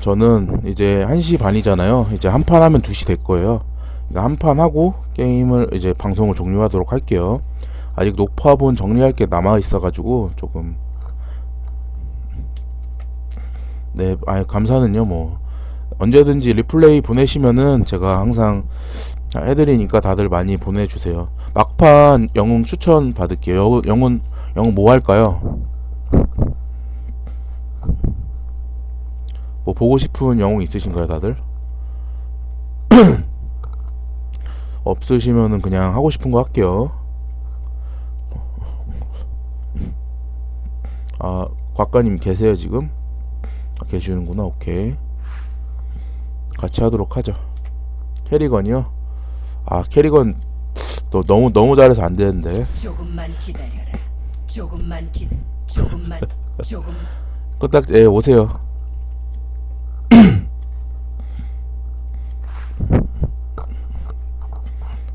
저는 이제 1시 반이잖아요. 이제 한 판 하면 2시 될 거예요. 그러니까 한 판 하고 게임을 이제 방송을 종료하도록 할게요. 아직 녹화본 정리할 게 남아 있어가지고 조금 네, 아 감사는요 뭐 언제든지 리플레이 보내시면은 제가 항상 해드리니까 다들 많이 보내주세요. 막판 영웅 추천 받을게요. 영웅 영웅 뭐 할까요? 뭐 보고 싶은 영웅 있으신가요, 다들? 없으시면은 그냥 하고 싶은 거 할게요. 아, 곽가님 계세요, 지금? 아, 계시는구나, 오케이. 같이 하도록 하죠. 캐리건이요? 아, 캐리건, 너, 너무, 너무 잘해서 안 되는데. 조금만 기다려라. 조금만 기다. 조금만. 조금. 끄딱, 예, 오세요.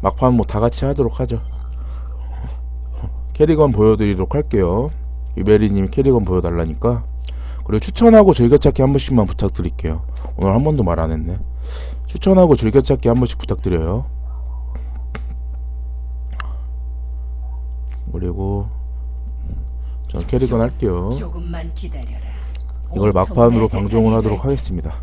막판 뭐 다 같이 하도록 하죠. 캐리건 보여드리도록 할게요. 유베리님이 캐리건 보여달라니까. 그리고 추천하고 즐겨찾기 한 번씩만 부탁드릴게요. 오늘 한 번도 말 안 했네. 추천하고 즐겨찾기 한 번씩 부탁드려요. 그리고 전 캐리건 할게요. 이걸 막판으로 세상이 하도록 될 하겠습니다.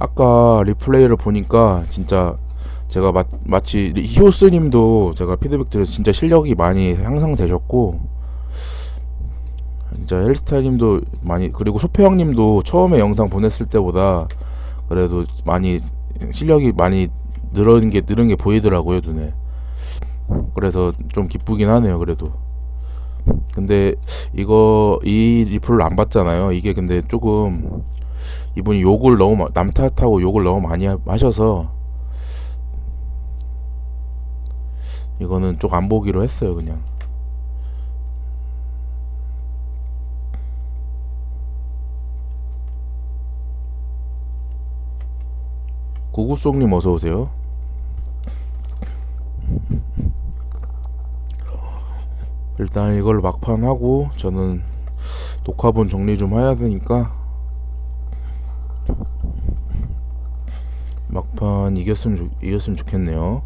아까 리플레이를 보니까 진짜 제가 마, 마치 리- 히오스님도 제가 피드백 드려서 진짜 실력이 많이 향상되셨고 진짜 헬스타님도 많이 그리고 소표형님도 처음에 영상 보냈을 때보다 그래도 많이 실력이 많이 늘은 게 늘은 게 보이더라고요 눈에. 그래서 좀 기쁘긴 하네요 그래도. 근데 이거 이 리플을 안 봤잖아요. 이게 근데 조금 이분이 욕을 너무 마- 남 탓하고 욕을 너무 많이 하- 하셔서 이거는 좀안 보기로 했어요 그냥 구구송님 어서 오세요. 일단 이걸 막판 하고 저는 녹화본 정리 좀 해야 되니까 막판 이겼으면 좋, 이겼으면 좋겠네요.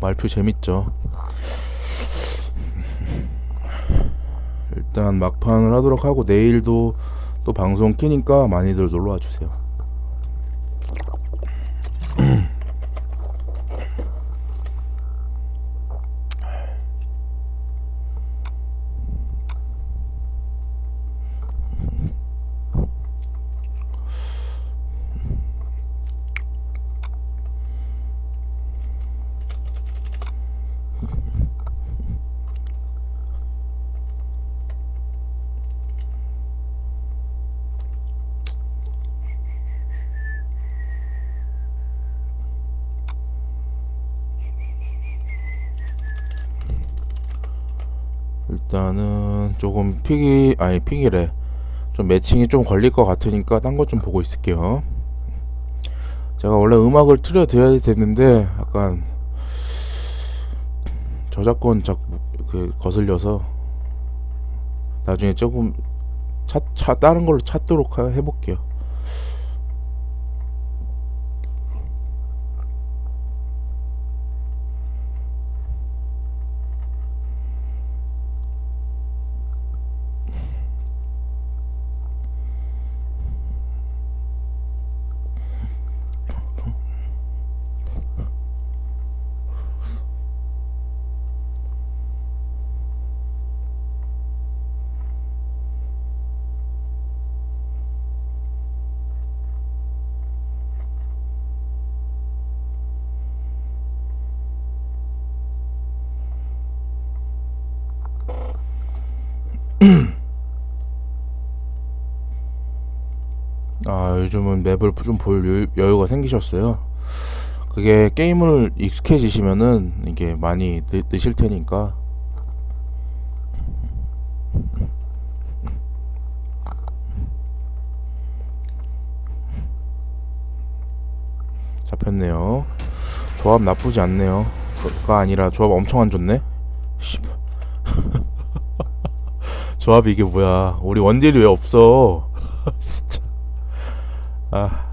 말표 재밌죠. 일단 막판을 하도록 하고 내일도 또 방송 키니까 많이들 놀러와 주세요. 일단은 조금 픽이 아니 픽이래 좀 매칭이 좀 걸릴 것 같으니까 딴 것 좀 보고 있을게요. 제가 원래 음악을 틀어 드려야 되는데 약간 저작권 자그 거슬려서 나중에 조금 차, 차 다른 걸로 찾도록 하- 해볼게요. 요즘은 맵을 좀 볼 여유가 생기셨어요. 그게 게임을 익숙해지시면은 이게 많이 느, 실 테니까. 잡혔네요. 조합 나쁘지 않네요. 그가 아니라 조합 엄청 안 좋네. 조합이 이게 뭐야? 우리 원딜이 왜 없어? 진짜. 아.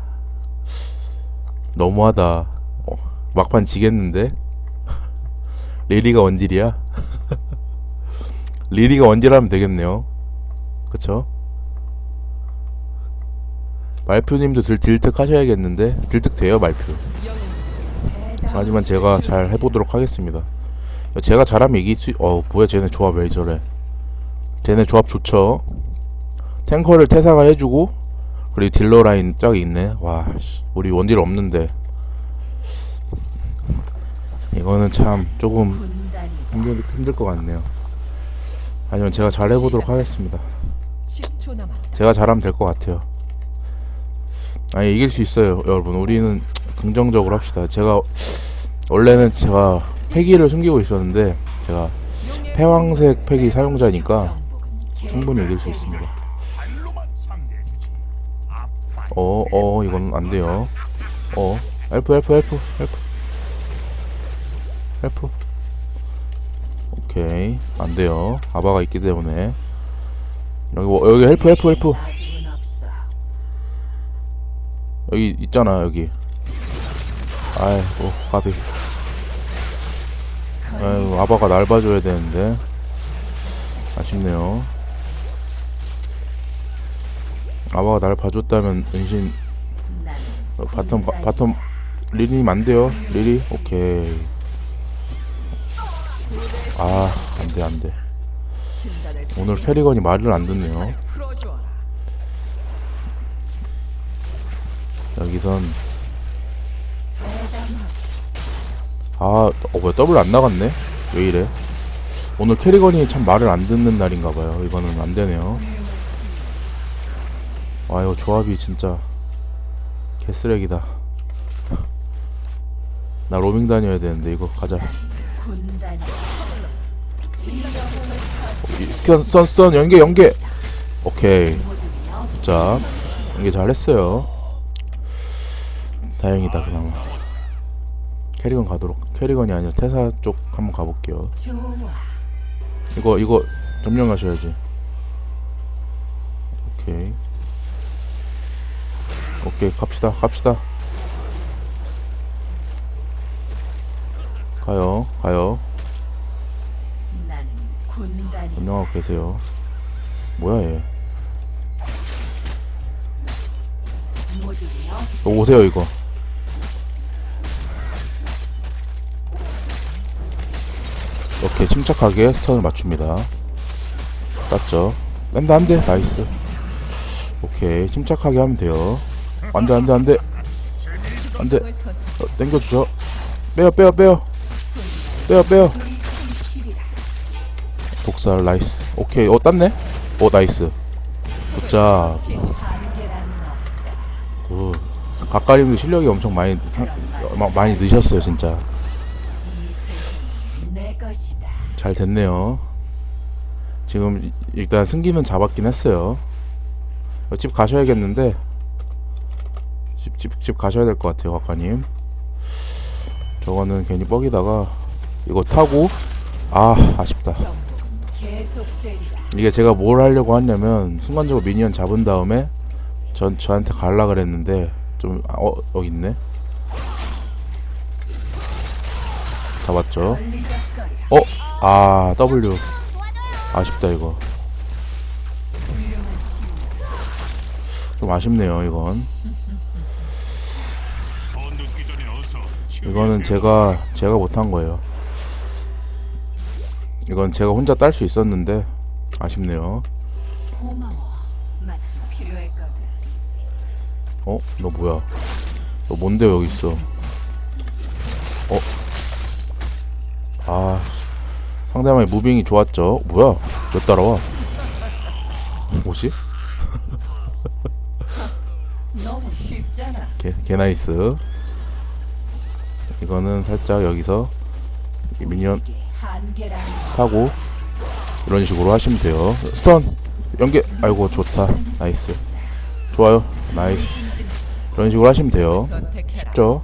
너무하다. 어, 막판 지겠는데? 리리가 원딜이야? 리리가 원딜하면 되겠네요. 그쵸? 말표님도 들, 딜특 하셔야겠는데? 딜특 돼요, 말표. 자, 하지만 제가 잘 해보도록 하겠습니다. 제가 잘하면 이길 수, 어, 뭐야, 쟤네 조합 왜 저래. 쟤네 조합 좋죠? 탱커를 태사가 해주고, 그리고 딜러 라인 쫙 있네. 와, 씨, 우리 원딜 없는데. 이거는 참 조금 힘들, 힘들 것 같네요. 하지만 제가 잘 해보도록 하겠습니다. 10초 남았다. 제가 잘하면 될 것 같아요. 아니 이길 수 있어요, 여러분. 우리는 긍정적으로 합시다. 제가 원래는 제가 패기를 숨기고 있었는데 제가 패왕색 패기 사용자니까 충분히 이길 수 있습니다. 어, 어, 이건 안 돼요. 어, 헬프, 헬프, 헬프, 헬프, 헬프. 오케이, 안 돼요. 아바가 있기 때문에 여기 뭐- 여기 헬프, 헬프, 헬프. 여기 있잖아 여기 아이고 까비 아이고 아바가 날 봐줘야 되는데 아쉽네요 아바가 날 봐줬다면 은신 어, 바텀 가- 바텀 리리 안 돼요 리리 오케이 아 안돼 안돼 오늘 캐리건이 말을 안 듣네요. 여기선 아, 어, 뭐야, 더블 안 나갔네? 왜 이래? 오늘 캐리건이 참 말을 안 듣는 날인가봐요. 이거는 안 되네요. 아, 이거 조합이 진짜 개쓰레기다. 나 로밍 다녀야 되는데, 이거 가자. 스턴, 스턴, 연계, 연계! 오케이. 자, 연계 잘했어요. 다행이다, 그나마. 캐리건 가도록. 캐리건이 아니라 태사 쪽 한번 가볼게요. 이거 이거 점령 가셔야지. 오케이. 오케이 갑시다 갑시다. 가요 가요. 점령하고 계세요. 뭐야 얘. 오세요 이거. 이렇게 침착하게 스턴을 맞춥니다. 땄죠. 딴다 안돼 나이스. 오케이 침착하게 하면 돼요. 안돼 안돼 안돼 안돼 어, 땡겨주죠. 빼요 빼요 빼요 빼요 빼요. 독살 나이스. 오케이 어 땄네. 오 나이스. 굿자. 굿. 가까림도 실력이 엄청 많이 사- 마- 많이 느셨어요 진짜. 잘 됐네요. 지금 이- 일단 승기는 잡았긴 했어요. 어, 집 가셔야겠는데 집집집 가셔야 될 것 같아요, 각가님. 저거는 괜히 뻑이다가 이거 타고 아 아쉽다. 이게 제가 뭘 하려고 하냐면 순간적으로 미니언 잡은 다음에 전 저한테 갈라 그랬는데 좀 어, 어 있네. 잡았죠. 어? 아 W 아쉽다 이거 좀 아쉽네요 이건 이거는 제가 제가 못한 거예요 이건 제가 혼자 딸 수 있었는데 아쉽네요. 어? 너 뭐야 너 뭔데 여기 있어 어? 아 상대방의 무빙이 좋았죠 뭐야 왜 따라와 뭐지? 너무 쉽잖아. 개, 개 나이스 이거는 살짝 여기서 이 미니언. 타고 이런 식으로 하시면 돼요. 스턴! 연계! 아이고 좋다. 나이스. 좋아요. 나이스. 이런 식으로 하시면 돼요. 쉽죠?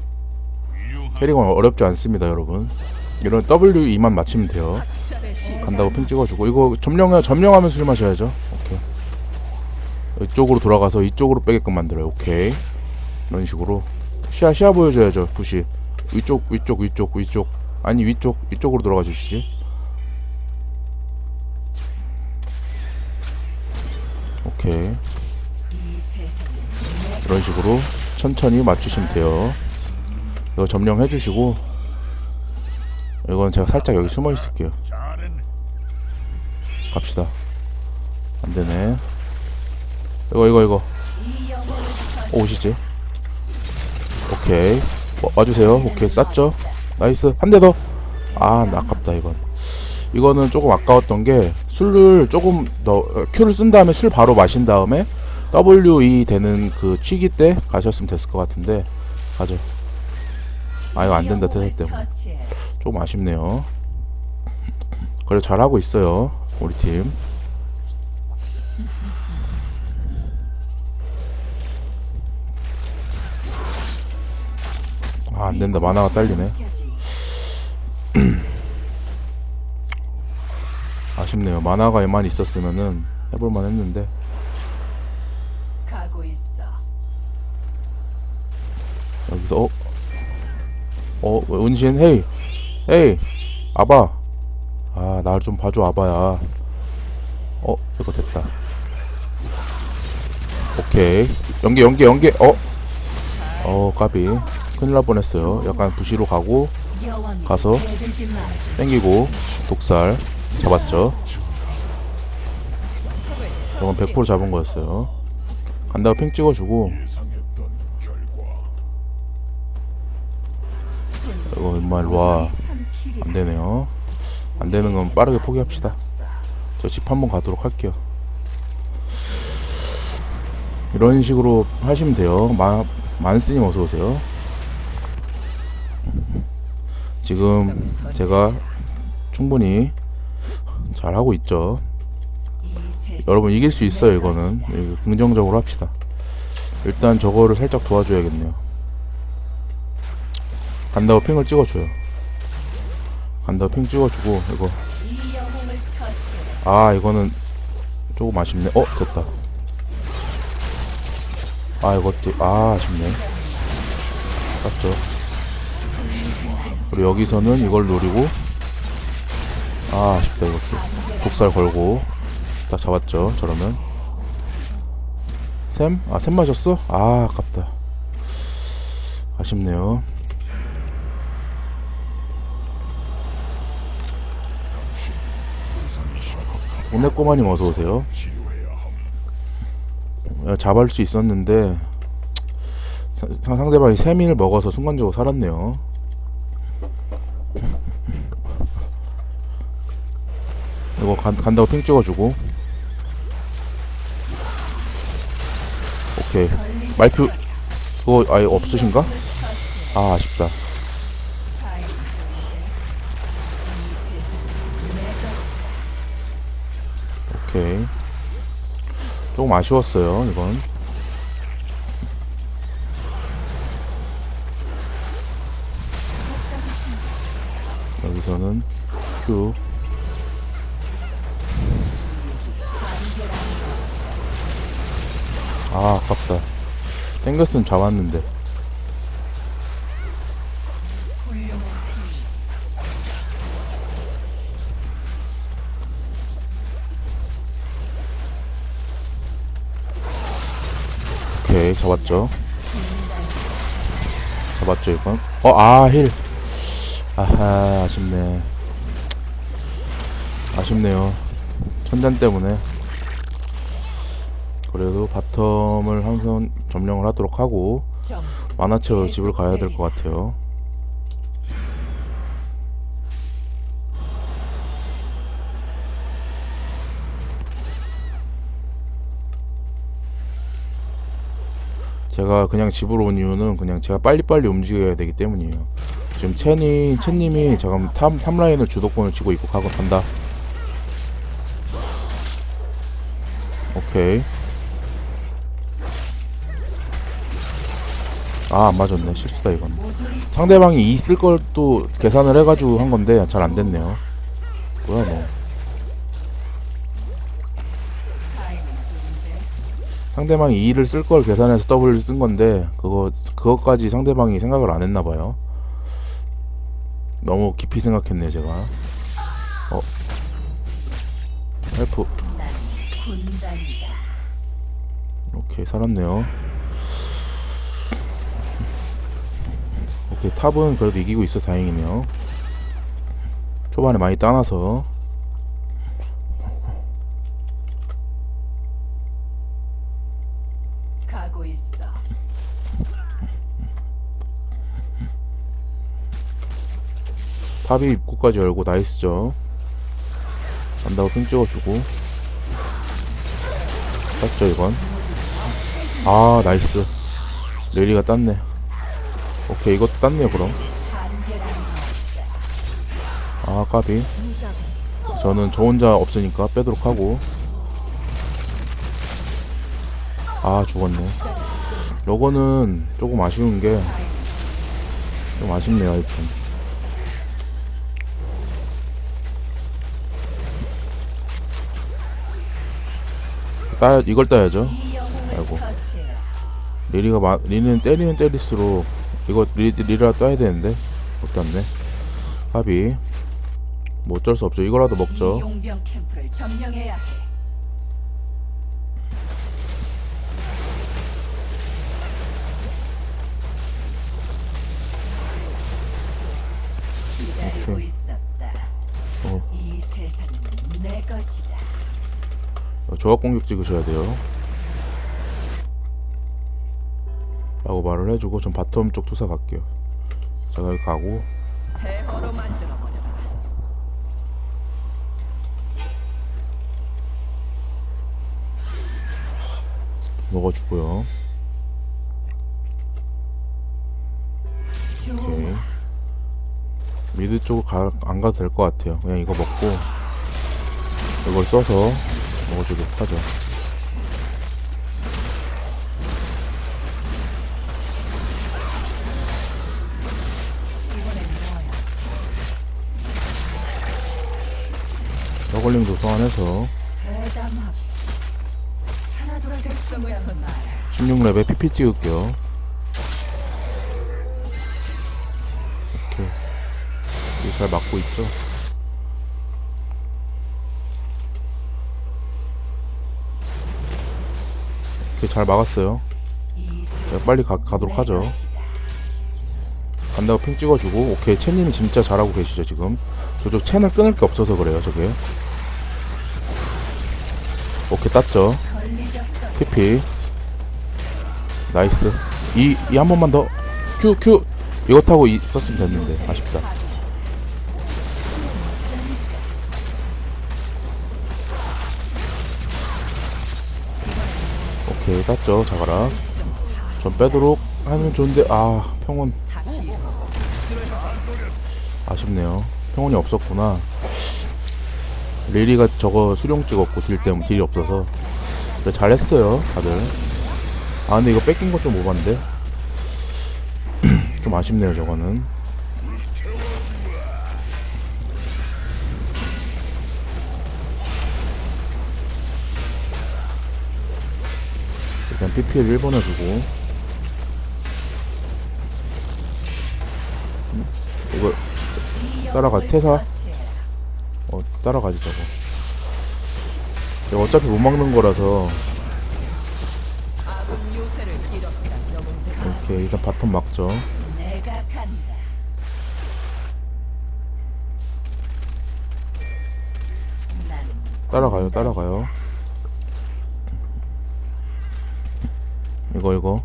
캐릭은 어렵지 않습니다 여러분. 이런 W2만 맞추면 돼요. 간다고 핑 찍어주고. 이거 점령해 점령하면서 술 마셔야죠. 오케이. 이쪽으로 돌아가서 이쪽으로 빼게끔 만들어요. 오케이. 이런 식으로. 시야 시야 보여줘야죠 부시 위쪽 위쪽 위쪽 위쪽. 아니 위쪽 위쪽으로 돌아가 주시지. 오케이. 이런 식으로 천천히 맞추시면 돼요. 이거 점령해 주시고 이건 제가 살짝 여기 숨어 있을게요. 갑시다. 안되네. 이거 이거 이거. 오시지? 오케이. 어, 와주세요. 오케이 쌌죠? 나이스. 한 대 더 아 아깝다 이건. 이거는 조금 아까웠던 게 술을 조금 더 어, 큐를 쓴 다음에 술 바로 마신 다음에 WE 되는 그 취기 때 가셨으면 됐을 것 같은데. 가죠. 아 이거 안 된다 태세 때문에. 조금 아쉽네요. 그래 잘하고 있어요 우리 팀 아, 안 된다. 만화가 딸리네. 아쉽네요. 만화가 에만 있었으면은 해볼만 했는데. 여기서, 어? 어, 은신, 헤이! 헤이! 아바! 아, 날좀 봐줘, 아바야. 어, 이거 됐다. 오케이. 연계, 연계, 연계, 어? 어, 까비. 큰일 날 뻔했어요. 약간 부시로 가고, 가서. 땡기고, 독살. 잡았죠. 저건 처치 100% 잡은 거였어요. 간다고 핑 찍어주고. 이거 임마 일로 와. 삼킬이 안 되네요. 안 되는 건 빠르게 포기합시다. 저 집 한번 가도록 할게요. 이런 식으로 하시면 돼요. 마, 만스님 어서 오세요. 지금 제가 충분히 잘 하고 있죠. 여러분 이길 수 있어요. 이거는 이거 긍정적으로 합시다. 일단 저거를 살짝 도와줘야겠네요. 간다고 핑을 찍어줘요. 간다고 핑 찍어주고 이거. 아 이거는 조금 아쉽네 어 됐다 아 이것도 아 아쉽네 아깝죠 그리고 여기서는 이걸 노리고 아 아쉽다 이것도 독살 걸고 딱 잡았죠 저러면 샘? 아 샘 맞았어? 아 아깝다 아쉽네요 동네 꼬마님 어서 오세요. 야, 잡을 수 있었는데 상대방이 세민을 먹어서 순간적으로 살았네요. 이거 간, 간다고 핑 찍어주고. 오케이. 말표 그거 아예 없으신가? 아 아쉽다. 오케이. 조금 아쉬웠어요 이건. 여기서는 큐 아, 아깝다. 땡겼으면 잡았는데. 오케이, 잡았죠. 잡았죠, 이건. 어, 아, 힐. 아하, 아쉽네. 아쉽네요. 천잔 때문에. 그래도 바텀을 항상 점령을 하도록 하고 점. 만화채워 집을 가야 될 것 같아요. 제가 그냥 집으로 온 이유는 그냥 제가 빨리빨리 움직여야 되기 때문이에요. 지금 첸이 첸님이 지금 탑, 탑라인을 주도권을 쥐고 있고 가고 간다. 오케이. 아 안 맞았네. 실수다 이건. 상대방이 2쓸걸또 계산을 해가지고 한 건데 잘 안 됐네요. 뭐야 뭐. 상대방이 2를 쓸 걸 계산해서 W 쓴 건데 그거 그것까지 상대방이 생각을 안 했나 봐요. 너무 깊이 생각했네 제가. 어. 헬프. 오케이 살았네요 오케이 탑은 그래도 이기고 있어 다행이네요 초반에 많이 따놔서. 탑이 입구까지 열고 나이스죠. 간다고 핑 찍어주고. 땄죠 이건 아 나이스. 레리가 땄네 오케이 이것도 땄네요 그럼. 아 까비. 저는 저 혼자 없으니까 빼도록 하고. 아 죽었네. 요거는 조금 아쉬운 게 좀 아쉽네요 하여튼. 따 이걸 따야죠. 아이고. 리리가 마, 리는 때리면 때릴수록 이거 리, 리라 떠야 되는데 못 땄네 합이 뭐 어쩔 수 없죠 이거라도 이 먹죠 용병 캠프를 점령해야 해. 기다리고 오케이. 있었다. 어. 이 세상은 내 것이다. 어, 조합 공격 찍으셔야 돼요. 해주고 전 바텀 쪽 투사 갈게요. 제가 여기 가고 폐허로 만들어 버려라. 먹어주고요. 오케이. 미드 쪽으로 가, 안 가도 될 것 같아요. 그냥 이거 먹고 이걸 써서 먹어주도록 하죠. 선다. 마라. 16렙에 PP 찍을게요. 이렇게 잘 맞고 있죠? 이렇게 잘 막았어요. 빨리 가, 가도록 하죠. 간다고 핑 찍어주고 오케이 채님이 진짜 잘하고 계시죠 지금. 저쪽 채널 끊을 게 없어서 그래요 저게. 오케이 땄죠. PP 나이스. 이 이 한 번만 더. 큐 큐. 이거 타고 이 썼으면 됐는데 아쉽다. 오케이 땄죠 자가라. 전 빼도록 하면 좋은데 아 평온 아쉽네요. 평온이 없었구나. 리리가 저거 수룡 찍었고 딜 때문에 딜이 없어서. 그래 잘했어요 다들. 아 근데 이거 뺏긴 건 좀 오반데? 좀 아쉽네요 저거는. 일단 PP를 1번에 두고 따라가, 태사. 어 따라가지 저거 어차피 못 막는 거라서. 이렇게 일단 바텀 막죠 따라가요 따라가요 이거 이거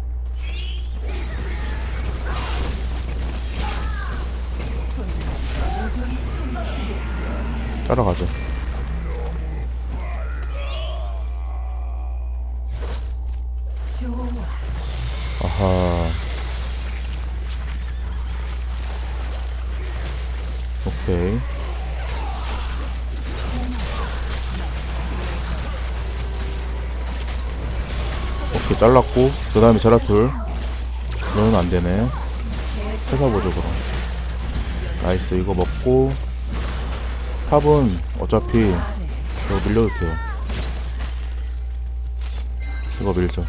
따라가죠. 아하 오케이 오케이 잘랐고 그 다음에 제라툴 그러면 안 되네. 찾아보죠 그럼. 나이스 이거 먹고 탑은 어차피 이거 밀려도 돼요. 이거 밀죠.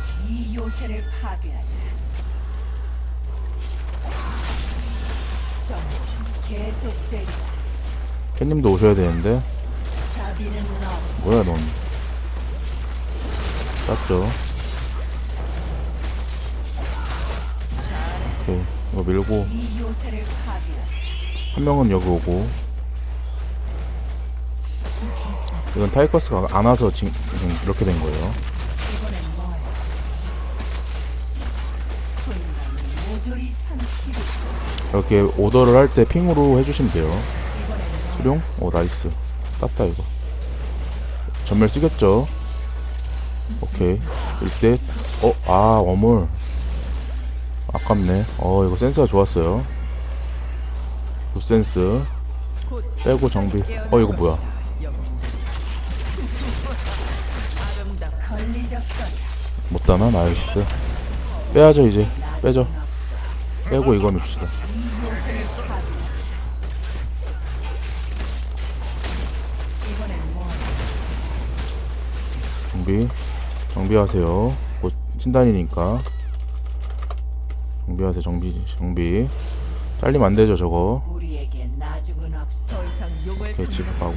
캣님도 오셔야 되는데. 뭐야 넌? 땄죠. 오케이 이거 밀고. 한 명은 여기 오고 이건 타이커스가 안 와서 지금 이렇게 된 거예요. 이렇게 오더를 할 때 핑으로 해주시면 돼요. 수룡? 오 나이스. 땄다 이거. 전멸 쓰겠죠? 오케이. 이때 어? 아 어물. 아깝네. 어 이거 센스가 좋았어요. 굿센스. 곧 빼고 정비. 어 이거 뭐야? 못 따나? 나이스. 빼야죠 이제. 빼죠. 빼고 이거 밉시다. 정비 정비하세요 뭐 친단이니까 정비하세요 정비 정비 잘리면 안 되죠 저거 오케이, 집 가고.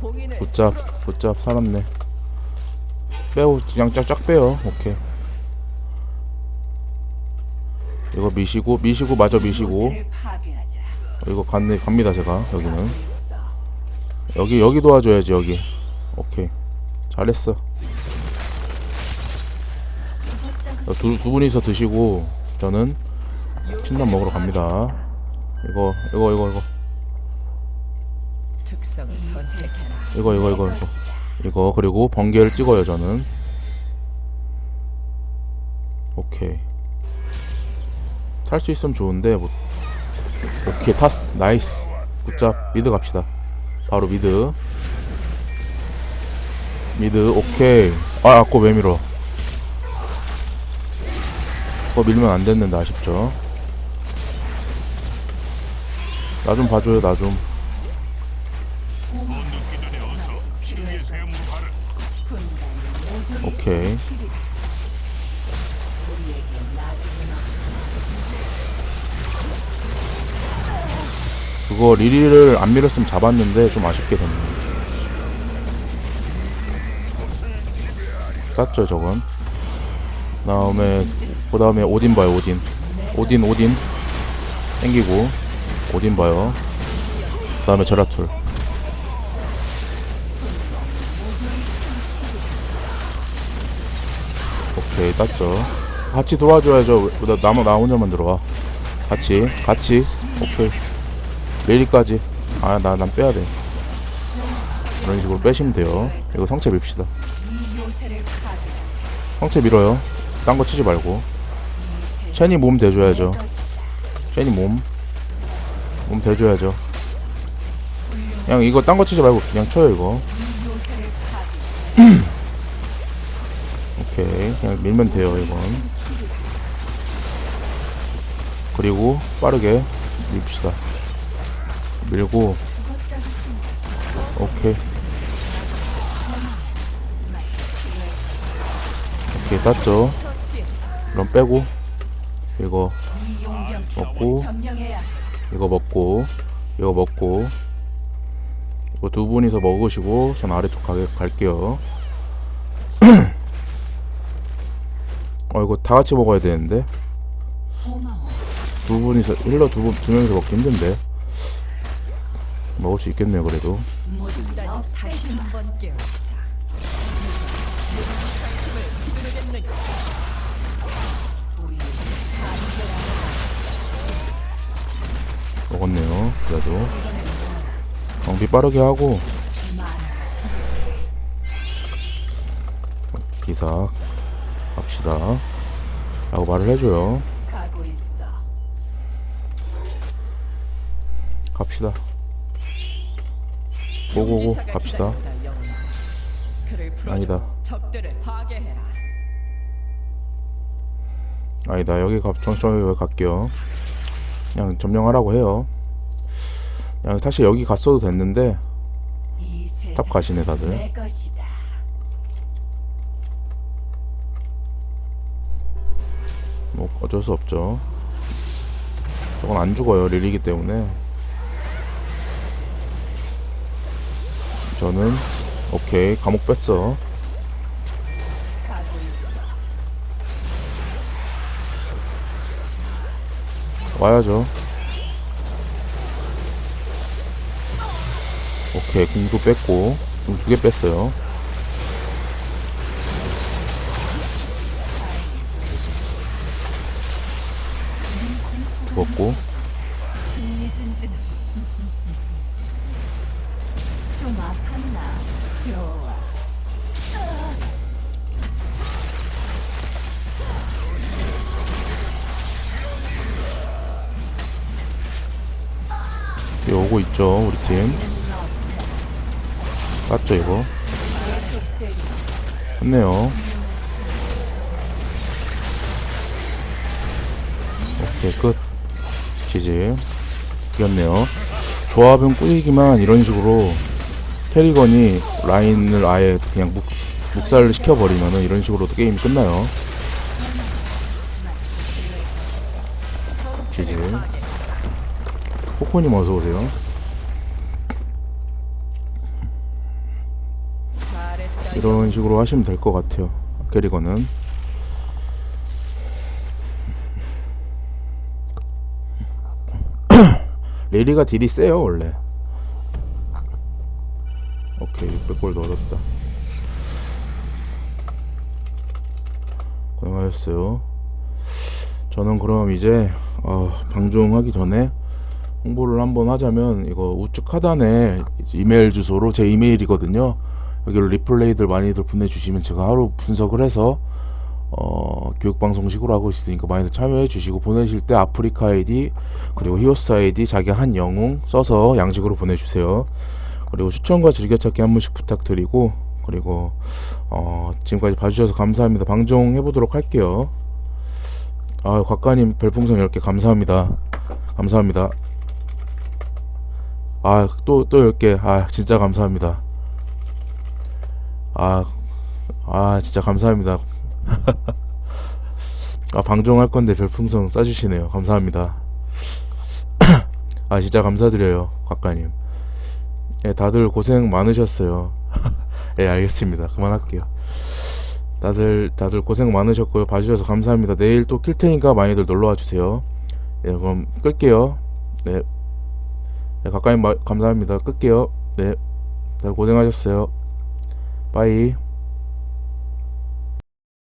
굿잡 굿잡 살았네. 빼고 그냥 쫙쫙 빼요. 오케이. 이거 미시고 미시고 마저 미시고. 파괴하자. 이거 갔네 갑니다 제가 여기는. 여기 여기 도와줘야지 여기. 오케이. 잘했어. 두, 두 분이서 드시고 저는 신난 먹으러 갑니다. 이거 이거 이거 이거 특성을 선택해라. 이거 이거 이거 이거. 이거 그리고 번개를 찍어요 저는. 오케이. 탈 수 있으면 좋은데 뭐 오케이 탔어 나이스. 굿잡 미드 갑시다. 바로 미드. 미드 오케이. 아 아까 왜 밀어? 그거 밀면 안 됐는데 아쉽죠? 나 좀 봐줘요 나좀 오케이. 그거 리리를 안 밀었으면 잡았는데 좀 아쉽게 됐네. 땄죠 저건. 다음에 그 다음에 오딘 봐요 오딘. 오딘 오딘. 땡기고 오딘 봐요. 그 다음에 제라툴 오케이 땄죠. 같이 도와줘야죠. 왜- 나, 나, 나 혼자만 들어와. 같이 같이. 오케이. 레일까지. 아 나 난 빼야돼. 이런 식으로 빼시면 돼요. 이거 성체 밉시다. 성체 밀어요. 딴 거 치지 말고. 첸이 몸 대줘야죠. 첸이 몸. 몸 대줘야죠. 그냥 이거 딴 거 치지 말고 그냥 쳐요 이거 오케이 그냥 밀면 돼요 이건. 그리고 빠르게 밉시다. 밀고. 오케이. 오케이 땄죠? 그럼 빼고. 이거 먹고. 이거 먹고. 이거 먹고. 이거 두 분이서 먹으시고 전 아래쪽 가게 갈게요 어 이거 다 같이 먹어야 되는데. 두 분이서 힐러 두 분 두 명이서 먹기 힘든데? 먹을 수 있겠네요 그래도. 먹었네요 그래도. 정비 빠르게 하고. 기사 갑시다. 라고 말을 해줘요. 갑시다. 고고고 갑시다. 아니다. 아니다. 여기 가 정점 여기 갈게요? 그냥 점령하라고 해요. 그냥 사실 여기 갔어도 됐는데 탑 가시네 다들 내 것이다. 뭐 어쩔 수 없죠. 저건 안 죽어요 릴이기 때문에. 저는 오케이 감옥 뺐어. 와야죠. 오케이 궁도 뺐고 궁두개 뺐어요 죽었고 지지 이겼네요 조합은 꾸이기만 이런 식으로 캐리건이 라인을 아예 그냥 묵, 묵살을 시켜버리면은 이런 식으로도 게임이 끝나요 지지 코코님 어서오세요. 이런 식으로 하시면 될 것 같아요. 캐리건은. 레리가 딜이 세요 원래. 오케이 600골 넣었다. 고생하셨어요. 저는 그럼 이제 어, 방송하기 전에 홍보를 한번 하자면 이거 우측 하단에 이메일 주소로 제 이메일이거든요. 여기로 리플레이들 많이들 보내주시면 제가 하루 분석을 해서 어, 교육방송식으로 하고 있으니까 많이들 참여해 주시고 보내실 때 아프리카 아이디 그리고 히오스 아이디 자기 한 영웅 써서 양식으로 보내주세요. 그리고 추천과 즐겨찾기 한 번씩 부탁드리고 그리고 어, 지금까지 봐주셔서 감사합니다. 방송 해보도록 할게요. 아, 곽가님 별풍선 10개 감사합니다. 감사합니다. 아, 또, 또 10개. 아, 진짜 감사합니다. 아, 아, 진짜 감사합니다. 아, 방종할 건데 별풍선 쏴주시네요. 감사합니다. 아, 진짜 감사드려요. 곽가님. 예, 다들 고생 많으셨어요. 예, 알겠습니다. 그만할게요. 다들, 다들 고생 많으셨고요. 봐주셔서 감사합니다. 내일 또 킬 테니까 많이들 놀러와 주세요. 예, 그럼 끌게요. 네. 네, 가까이 마, 감사합니다. 끌게요. 네. 다들 고생하셨어요. 빠이.